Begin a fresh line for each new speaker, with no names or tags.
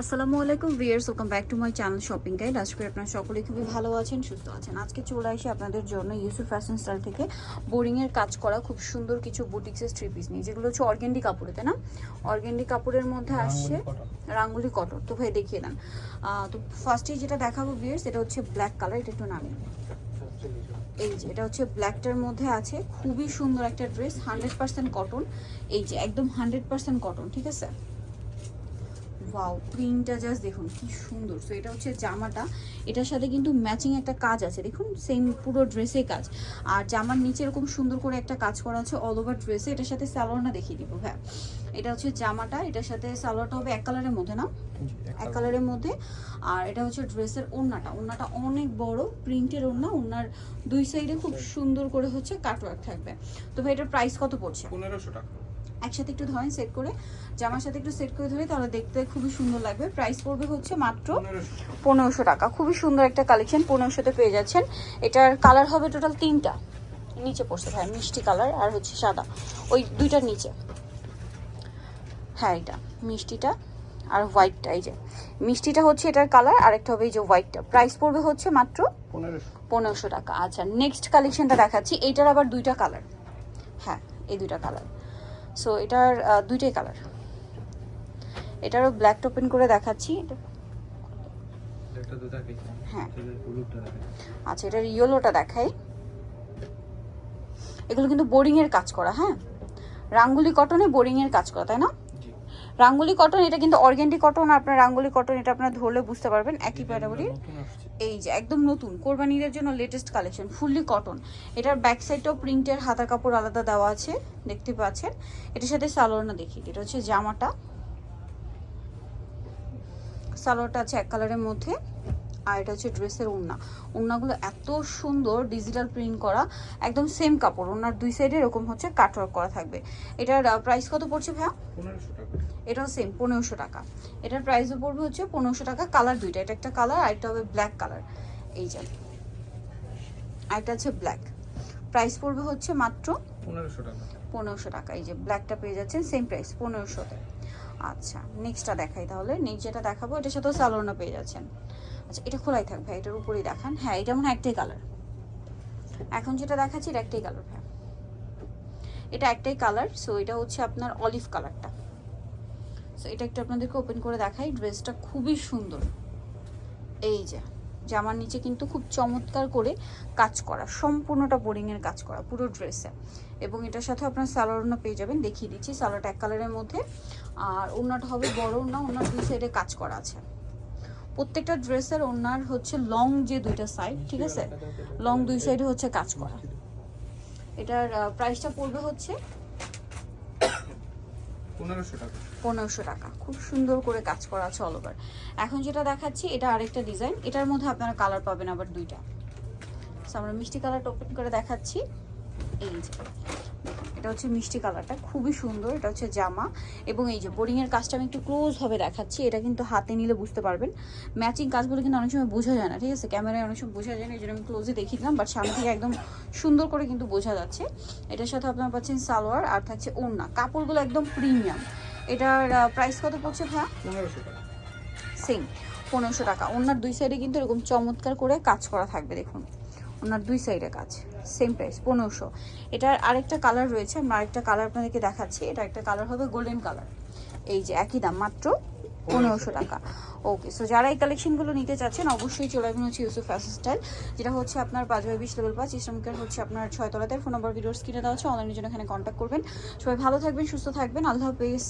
আসসালামু আলাইকুম viewers welcome back to my channel shopping guide. আজকে আপনারা সকলে খুবই ভালো আছেন সুস্থ আছেন। আজকে চলে আসি আপনাদের জন্য ইউসুফ ফ্যাশন স্টাইল থেকে বোরিংয়ের কাজ করা খুব সুন্দর কিছু বুটিক্সের থ্রি পিস নিয়ে। যেগুলো হচ্ছে অর্গেন্ডি কাপড়ে তাই না? অর্গেন্ডি কাপড়ের মধ্যে আসছে রাঙ্গুলি কটন তো ভাই দেখিয়ে দেন। তো ফার্স্টে যেটা দেখাবো ভিয়ার্স এটা হচ্ছে ব্ল্যাক কালার এটা একটু নামিয়ে এই যে এটা হচ্ছে ব্ল্যাকটার মধ্যে আছে খুবই সুন্দর একটা ড্রেস হান্ড্রেড পার্সেন্ট কটন এই যে একদম হান্ড্রেড পার্সেন্ট কটন ঠিক আছে? ওয়াও প্রিন্টটা জাস্ট দেখুন কি সুন্দর। সো এটা হচ্ছে জামাটা। এটার সাথে কিন্তু ম্যাচিং একটা কাজ আছে। দেখুন সেম পুরো ড্রেসে কাজ। আর জামার নিচে এরকম সুন্দর করে একটা কাজ করা আছে অল ওভার ড্রেসে এটার সাথে সালোয়ারটা দেখিয়ে দিব হ্যাঁ। এটা হচ্ছে জামাটা। এটার সাথে সালোয়ারটা হবে এক কালারের মধ্যে না? এক কালারের মধ্যে। আর এটা হচ্ছে ড্রেসের ওড়নাটা। ওড়নাটা অনেক বড় প্রিন্টের ওড়না। ওড়নার দুই সাইডে খুব সুন্দর করে হচ্ছে কাটওয়ার্ক থাকবে। তো ভাই এটার প্রাইস কত পড়ছে?
পনেরোশো টাকা।
একসাথে একটু ধরেন সেট করে জামার সাথে একটু সেট করে ধরে তাহলে দেখতে খুবই সুন্দর লাগবে। প্রাইস পড়বে হচ্ছে মাত্র
পনেরোশো
টাকা। খুবই সুন্দর একটা কালেকশন পনেরোশোতে পেয়ে যাচ্ছেন। এটার কালার হবে টোটাল তিনটা। নিচে পড়ছে ভাই মিষ্টি কালার আর হচ্ছে সাদা। ওই দুইটার নিচে। হ্যাঁ এটা মিষ্টিটা আর হোয়াইটটা এই যে। মিষ্টিটা হচ্ছে এটার কালার আর একটা হবে এই যে হোয়াইটটা প্রাইস পড়বে হচ্ছে মাত্র
পনেরোশো।
পনেরোশো টাকা। আচ্ছা নেক্সট কালেকশনটা দেখাচ্ছি। এইটার আবার দুইটা কালার হ্যাঁ এই দুইটা কালার সো এটার দুইটাই কালার এটারও ব্ল্যাক ওপেন করে দেখাচ্ছি। হ্যাঁ। আচ্ছা এটার ইয়েলোটা দেখাই। এগুলো কিন্তু বোরিংয়ের এর কাজ করা হ্যাঁ? রাঙ্গুলি কটনে বোরিংয়ের এর কাজ করা তাই না? রাঙ্গুলি কটন এটা কিন্তু অর্গ্যান্ডি কটন আপনার রাঙ্গুলি কটন এটা আপনার ধরলে বুঝতে পারবেন। একই প্যাটাগরি এই যে একদম নতুন কোরবানিদের জন্য লেটেস্ট কালেকশন ফুললি কটন এটার ব্যাক সাইডটাও প্রিন্টের হাতা কাপড় আলাদা দেওয়া আছে দেখতে পাচ্ছেন। এটার সাথে সালোয়ারনা দেখি এটা হচ্ছে জামাটা। সালোয়ারটা আছে এক কালারের মধ্যে। আর এটা হচ্ছে ড্রেসের ওড়না ওড়নাগুলো এত সুন্দর ডিজিটাল প্রিন্ট করা একদম সেম কাপড়। ওড়নার দুই সাইডে এরকম হচ্ছে কাটওয়ার্ক করা থাকবে। এটার প্রাইস কত পড়ছে ভাইয়া? এটাও সেম পনেরোশো টাকা। এটার প্রাইসও পড়বে হচ্ছে পনেরোশো টাকা কালার দুইটা। এটা একটা কালার আর একটা হবে ব্ল্যাক কালার এই যে। আরেকটা হচ্ছে ব্ল্যাক প্রাইস পড়বে হচ্ছে মাত্র
পনেরোশো টাকা।
পনেরোশো টাকা। এই যে ব্ল্যাকটা পেয়ে যাচ্ছেন সেম প্রাইস পনেরোশোতে। আচ্ছা নেক্সটটা দেখাই তাহলে। নেক্সট যেটা দেখাবো, এটার সাথেও সালোনা পেয়ে যাচ্ছেন। আচ্ছা এটা খোলাই থাকবে এটার উপরেই দেখান। হ্যাঁ এটা মনে একটাই কালার এখন যেটা দেখাচ্ছি, এটা একটাই কালার হ্যাঁ এটা একটাই কালার সো এটা হচ্ছে আপনার অলিভ কালারটা সো এটা একটু আপনাদেরকে ওপেন করে দেখাই। ড্রেসটা খুবই সুন্দর। এই যে। জামার নিচে কিন্তু খুব চমৎকার করে কাজ করা, সম্পূর্ণটা বোরিংয়ের কাজ করা, পুরো ড্রেসে এবং এটার সাথে আপনার সালোয়ারনা পেয়ে যাবেন, দেখিয়ে দিচ্ছি সালোয়ারটা এক কালারের মধ্যে। আর ওনাটা হবে বড় ওনা ওনার দুই সাইডে কাজ করা আছে। প্রত্যেকটা ড্রেসের ওনার হচ্ছে লং যে দুইটা সাইড ঠিক আছে? লং দুই সাইডে হচ্ছে কাজ করা। এটার প্রাইসটা পড়বে হচ্ছে
পনেরোশো টাকা।
পনেরোশো টাকা। খুব সুন্দর করে কাজ করা আছে অল ওভার এখন যেটা দেখাচ্ছি, এটা আরেকটা ডিজাইন এটার মধ্যে আপনারা কালার পাবেন আবার দুইটা। আমরা মিষ্টি কালারটা ওপেন করে দেখাচ্ছি। এই এটা হচ্ছে মিষ্টি কালারটা খুবই সুন্দর এটা হচ্ছে জামা। এবং এই যে বোরিং এর কাজটা আমি একটু ক্লোজ ভাবে দেখাচ্ছি এটা কিন্তু হাতে নিলে বুঝতে পারবেন। ম্যাচিং কাজগুলো কিন্তু অনেক সময় বোঝা যায় না ঠিক আছে? ক্যামেরায় অনেক সময় বোঝা যায় না এই জন্য আমি ক্লোজে দেখিয়ে দিলাম বাট সামনে থেকে একদম সুন্দর করে কিন্তু বোঝা যাচ্ছে। এটার সাথে আপনারা পাচ্ছেন সালোয়ার আর থাকছে ওড়না। কাপড়গুলো একদম প্রিমিয়াম এটার প্রাইস কত পড়ছে ভাইয়া? সেম পনেরোশো টাকা। ওনার দুই সাইডে কিন্তু এরকম চমৎকার করে কাজ করা থাকবে দেখুন। ওনার দুই সাইডে কাজ সেম প্রাইস পনেরোশো। এটার আরেকটা কালার রয়েছে আমরা আরেকটা কালার আপনাদেরকে দেখাচ্ছি। এটা একটা কালার হবে গোল্ডেন কালার এই যে একই দাম মাত্র পনেরোশো টাকা। ওকে সো যারা এই কালেকশনগুলো নিতে চাচ্ছেন অবশ্যই চলে আসবেন হচ্ছে ইউসুফ ফ্যাশন স্টাইল যেটা হচ্ছে আপনার পাঁচ বাই বিশ লেভেল পাঁচ। ইসলামকের হচ্ছে আপনার ছয় তলাতে। ফোন নম্বর ভিডিওস কিনে দেওয়া হচ্ছে অনলাইনের জন্য এখানে কন্ট্যাক্ট করবেন। সবাই ভালো থাকবেন সুস্থ থাকবেন। আল্লাহ হাফেজ।